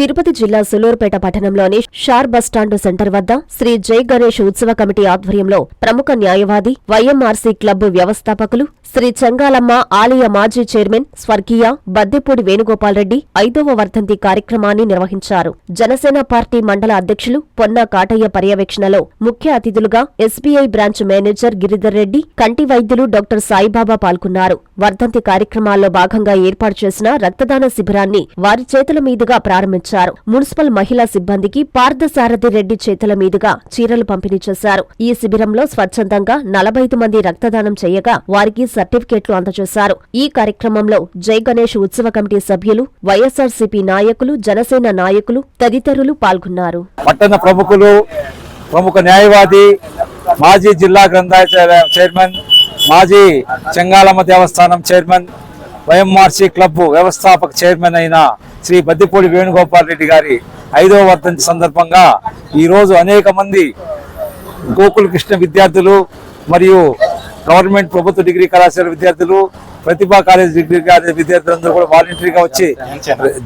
తిరుపతి జిల్లా సులూరుపేట పట్టణంలోని SHAR bus stand centre వద్ద శ్రీ జై గణేష్ ఉత్సవ కమిటీ ఆధ్వర్యంలో ప్రముఖ న్యాయవాది వైఎంఆర్సీ క్లబ్ వ్యవస్థాపకులు శ్రీ చెంగాలమ్మ ఆలయ మాజీ చైర్మన్ స్వర్గీయ బద్దెపూడి వేణుగోపాల్ రెడ్డి ఐదవ వర్ధంతి కార్యక్రమాన్ని నిర్వహించారు. జనసేన పార్టీ మండల అధ్యక్షులు పొన్న కాటయ్య పర్యవేక్షణలో ముఖ్య అతిథులుగా SBI branch manager Giridhar Reddy కంటి వైద్యులు డాక్టర్ సాయిబాబా పాల్గొన్నారు. వర్ధంతి కార్యక్రమాల్లో భాగంగా ఏర్పాటు చేసిన రక్తదాన శిబిరాన్ని వారి చేతుల మీదుగా ప్రారంభించారు. మున్సిపల్ మహిళా సిబ్బందికి పార్థసారథి రెడ్డి చేతుల మీదుగా చీరలు పంపిణీ చేశారు. ఈ శిబిరంలో స్వచ్ఛందంగా నలభై మంది రక్తదానం చేయగా వారికి సర్టిఫికెట్లు అందజేశారు. ఈ కార్యక్రమంలో జై గణేష్ ఉత్సవ కమిటీ సభ్యులు వైఎస్ఆర్సీపీ నాయకులు జనసేన నాయకులు తదితరులు పాల్గొన్నారు. పట్టణ ప్రముఖులు ప్రముఖ న్యాయవాది మాజీ జిల్లా గ్రంథాలయ చైర్మన్ మాజీ చెంగాలమ్మ దేవస్థానం చైర్మన్ వైఎంఆర్సీ క్లబ్ వ్యవస్థాపక చైర్మన్ అయిన శ్రీ బద్దిపూడి వేణుగోపాల్ రెడ్డి గారి ఐదవ వర్ధంతి సందర్భంగా ఈరోజు అనేక మంది గోకుల కృష్ణ విద్యార్థులు మరియు గవర్నమెంట్ ప్రభుత్వ డిగ్రీ కళాశాల విద్యార్థులు ప్రతిభా కాలేజ్ డిగ్రీ కాలేజ్ విద్యార్థులందరూ కూడా వాలంటరీగా వచ్చి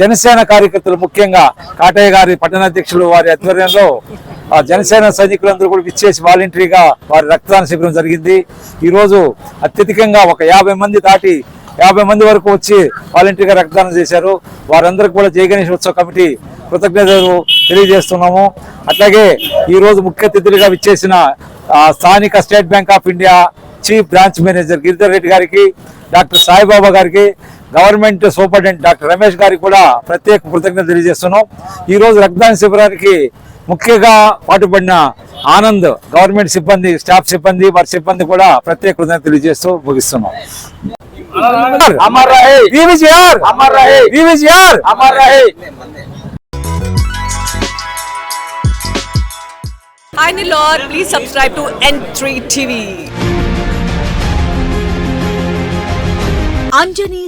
జనసేన కార్యకర్తలు ముఖ్యంగా కాటయ్య గారి పట్టణాధ్యక్షులు వారి ఆధ్వర్యంలో ఆ జనసేన సైనికులందరూ కూడా విచ్చేసి వాలంటరీగా వారి రక్తదాన శిబిరం జరిగింది. ఈరోజు అత్యధికంగా ఒక యాభై మంది దాటి యాభై మంది వరకు వచ్చి వాలంటరీగా రక్తదానం చేశారు. వారందరికీ కూడా జయ గణేష్ ఉత్సవ కమిటీ కృతజ్ఞతలు తెలియజేస్తున్నాము. అట్లాగే ఈరోజు ముఖ్య అతిథులుగా విచ్చేసిన స్థానిక State Bank of India chief branch manager Giridhar Reddy గారికి డాక్టర్ సాయిబాబా గారికి గవర్నమెంట్ సూపరింటెండెంట్ డాక్టర్ రమేష్ గారికి కూడా ప్రత్యేక కృతజ్ఞతలు తెలియజేస్తున్నాం. ఈరోజు రక్తదాన శిబిరానికి ముఖ్యంగా పాటుపడిన ఆనంద్ గవర్నమెంట్ సిబ్బంది స్టాఫ్ సిబ్బంది వారి సిబ్బంది కూడా ప్రత్యేక కృతజ్ఞత తెలియజేస్తూ ముగిస్తున్నాం. అమర్ రహే వివిజిఆర్ అమర్ రహే వివిజిఆర్ అమర్ రహే Hi Lord, please subscribe to N3 TV. Anjani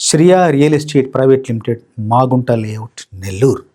Shriya real estate private limited Magunta layout Nellore.